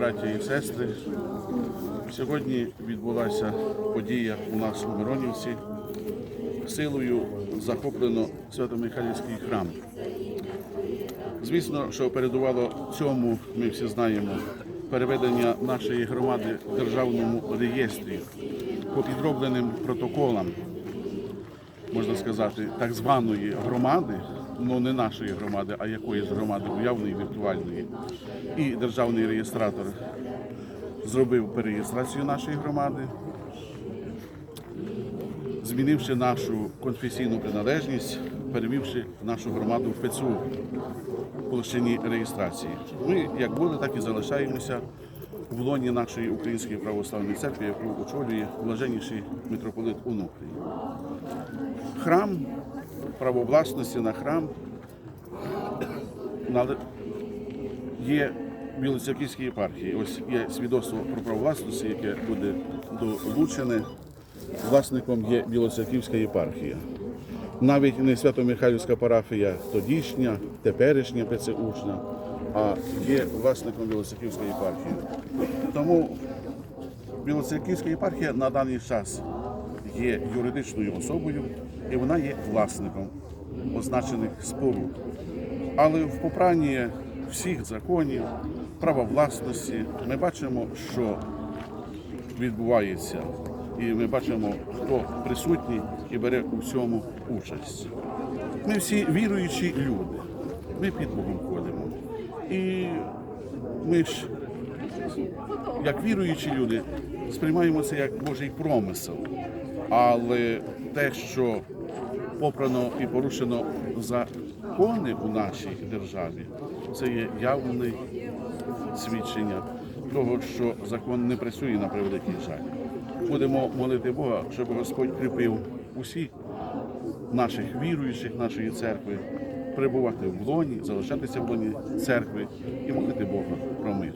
Браті і сестри, сьогодні відбулася подія у нас у Миронівці. Силою захоплено Свято-Михайлівський храм. Звісно, що передувало цьому, ми всі знаємо, переведення нашої громади в державному реєстрі по підробленим протоколам, можна сказати, так званої громади, ну не нашої громади, а якоїсь громади уявної, віртуальної. І державний реєстратор зробив перереєстрацію нашої громади, змінивши нашу конфесійну приналежність, перевівши нашу громаду в ПЦУ площині реєстрації. Ми як були, так і залишаємося в лоні нашої Української православної церкви, яку очолює блаженніший митрополит Онуфрій. Храм право власності на храм є в Білоцерківській єпархії. Ось є свідоцтво про право власності, яке буде долучене. Власником є Білоцерківська єпархія. Навіть не Свято-Михайлівська парафія тодішня, теперішня ПЦУшна, а є власником Білоцерківської єпархії. Тому Білоцерківська єпархія на даний час є юридичною особою і вона є власником означених споруд. Але в попранні всіх законів, права власності ми бачимо, що відбувається, і ми бачимо, хто присутній і бере у всьому участь. Ми всі віруючі люди. Ми під Богом ходимо. І ми ж, як віруючі люди, сприймаємо це як Божий промисел. Але те, що попрано і порушено закони у нашій державі, це є явне свідчення того, що закон не працює на превеликий жаль. Будемо молити Бога, щоб Господь кріпив усіх наших віруючих, нашої церкви, перебувати в лоні, залишатися в лоні церкви і молити Бога про мир.